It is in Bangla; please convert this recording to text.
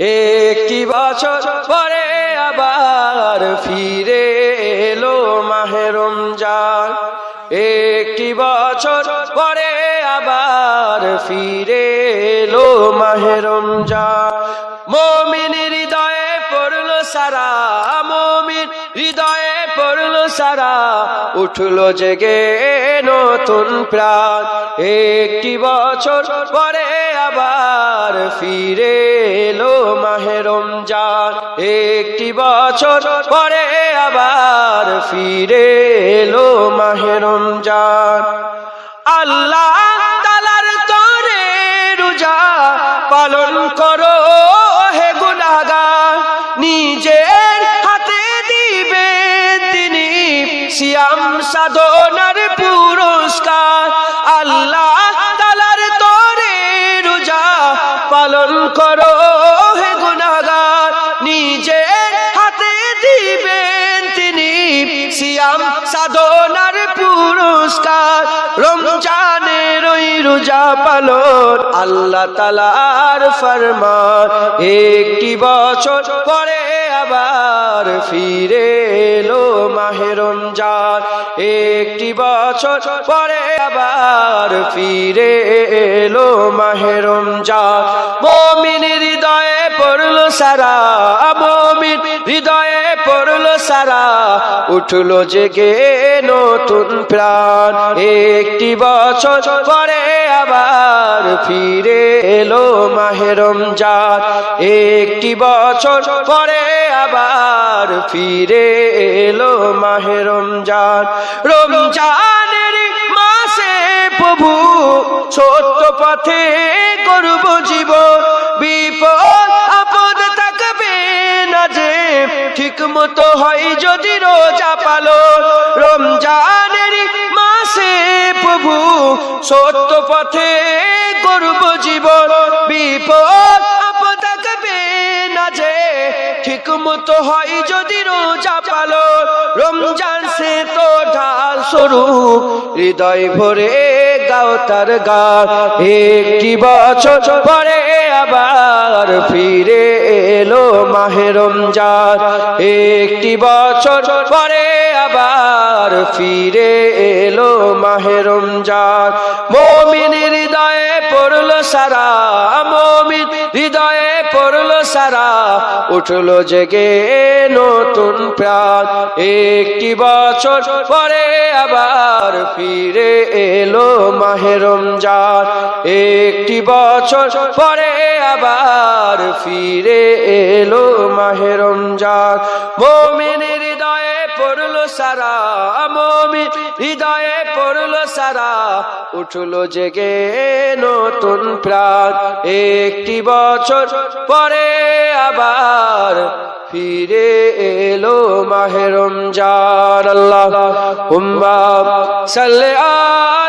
একটি বছর পরে আবার ফিরে এলো মাহেরম যান একটি বছর পরে আবার ফিরে এলো মাহেরম যান মমিন হৃদয়ে পড়ল সারা, মমিন হৃদয়ে সারা উঠল জেগে নতুন প্রাণ। একটি বছর পরে আবার ফিরে এলো মাহেরম রমজান। একটি বছর পরে আবার ফিরে এলো মাহেরম যান আল্লাহ তালার তরে রোজা পালন করো হে গুনাগার। নিজের সিয়াম সাধনার পুরস্কার, আল্লাহ তালার তরে রোজা পালন করো হে গুনাগার নিজের হাতে দিবেন তিনি সিয়াম সাধনার পুরস্কার। রমজানের ওই রোজা পালন আল্লাহ তালার ফরমান। একটি বছর পরে আবার ফিরে এলো মাহে রমজান। একটি বছর পরে আবার ফিরে এলো মাহে রমজান। মমিন হৃদয়ে পড়ল সারা, মমিন হৃদয়ে পড়ল সারা। উঠল জেগে নতুন প্রাণ। একটি বছর পরে আবার ফিরে এলো মাহেরম রমজান। একটি বছর পরে আবার ফিরে এলো মাহে রমজান। রমজানের মাসে প্রভু ছোট্ট পথে করব জীব বিপদ, আপদ থাকবে না যে, ঠিক মতো হয় যদি রোজা পালো রমজানের মাসে প্রভু সত্য পথে করব জীবন, বিপদ আপদ থাকবে না যে ঠিক মতো হয় যদি রোজা পালো রমজান সে তো ঢাল স্বরূপ, হৃদয় ভরে গাও তার গান। একটি বছর পরে আবার ফিরে এলো মাহে রমজান। একটি বছর পরে আবার ফিরে এলো মাহে রমজান। মমিন হৃদয়ে পড়ল সারা মমিন, হৃদয়ে পড়ল সারা, উঠল জেগে নতুন প্রাণ। একটি বছর পরে আবার ফিরে এলো মাহেরম রমজান। একটি বছর পরে আবার ফিরে এলো মাহেরম রমজান। মমিন পড়ল সারা মমি, হৃদয়ে পড়ল সারা, উঠল জেগে নতুন প্রাণ। একটি বছর পরে আবার ফিরে এলো মাহেরম জার আল্লাহ হুম্মা সাল্লে আলা